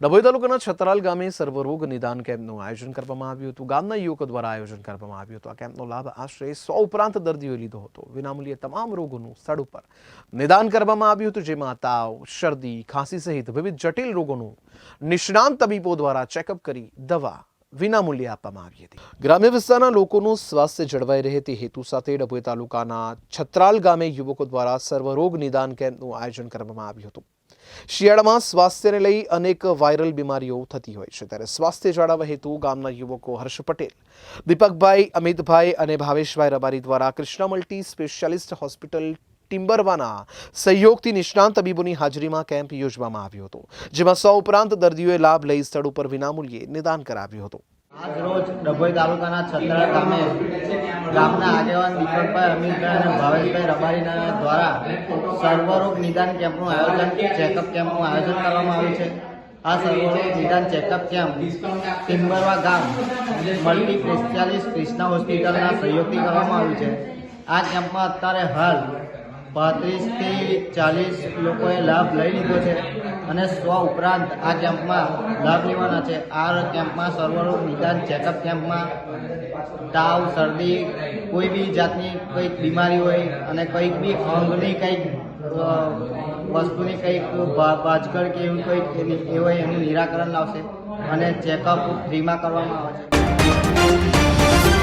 ડભોઈ તાલુકાના છતરાલ ગામે સર્વરોગ નિદાન કેમ્પનું આયોજન કરવામાં આવ્યું હતું. ગામના યુવકો દ્વારા આયોજન કરવામાં આવ્યું હતું. આ કેમ્પનો લાભ આશરે સો ઉપરાંત દર્દીઓએ લીધો હતો. વિનામૂલ્યે તમામ રોગોનું સ્થળ ઉપર નિદાન કરવામાં આવ્યું હતું, જેમાં તાવ, શરદી, ખાંસી સહિત વિવિધ જટિલ રોગોનું નિષ્ણાંત તબીબો દ્વારા ચેકઅપ કરી દવા વિનામૂલ્યે આપવામાં આવી હતી. ગ્રામ્ય વિસ્તારના લોકોનું સ્વાસ્થ્ય જળવાઈ રહે તે હેતુ સાથે ડભોઈ તાલુકાના છત્રાલ ગામે યુવકો દ્વારા સર્વરોગ નિદાન કેમ્પનું આયોજન કરવામાં આવ્યું હતું. શિયાળામાં સ્વાસ્થ્યને લઈ અનેક વાયરલ બીમારીઓ થતી હોય છે. ત્યારે સ્વાસ્થ્ય જાળવવા હેતુ ગામના યુવકો હર્ષ પટેલ, દીપકભાઈ, અમિતભાઈ અને ભાવેશભાઈ રબારી દ્વારા કૃષ્ણા મલ્ટી સ્પેશિયાલિસ્ટ હોસ્પિટલ ટિમ્બરવાના સહયોગથી નિષ્ણાંત તબીબોની હાજરીમાં કેમ્પ યોજવામાં આવ્યો હતો, જેમાં સો ઉપરાંત દર્દીઓએ લાભ લઈ સ્થળ ઉપર વિનામૂલ્યે નિદાન કરાવ્યું હતું. આજ રોજ ડભોઈ તાલુકાના છત્રા ગામે ગામના આગેવાન દીપકભાઈ અમિતભાઈ અને ભાવેશભાઈ રબારીના દ્વારા સર્વરોગ નિદાન કેમ્પનું આયોજન, ચેકઅપ કેમ્પનું આયોજન કરવામાં આવ્યું છે. આ સર્વરોગ નિદાન ચેકઅપ કેમ્પ ટિમ્બરવા ગામ મલ્ટી સ્પેશિયાલિસ્ટ ક્રિષ્ના હોસ્પિટલના સહયોગથી કરવામાં આવ્યું છે. આ કેમ્પમાં અત્યારે હાલ પાંત્રીસથી ચાલીસ લોકોએ લાભ લઈ લીધો છે અને સો ઉપરાંત આ કેમ્પમાં લાભ લેવાના છે. આ કેમ્પમાં સર્વરોગ નિદાન ચેકઅપ કેમ્પમાં, તાવ, શરદી, કોઈ બી જાતની કંઈક બીમારી હોય અને કંઈક બી અંગની કંઈક વસ્તુની કંઈક બાજકળ કે એવું કંઈક એની- એ હોય એનું નિરાકરણ લાવશે અને ચેકઅપ ફ્રીમાં કરવામાં આવે છે.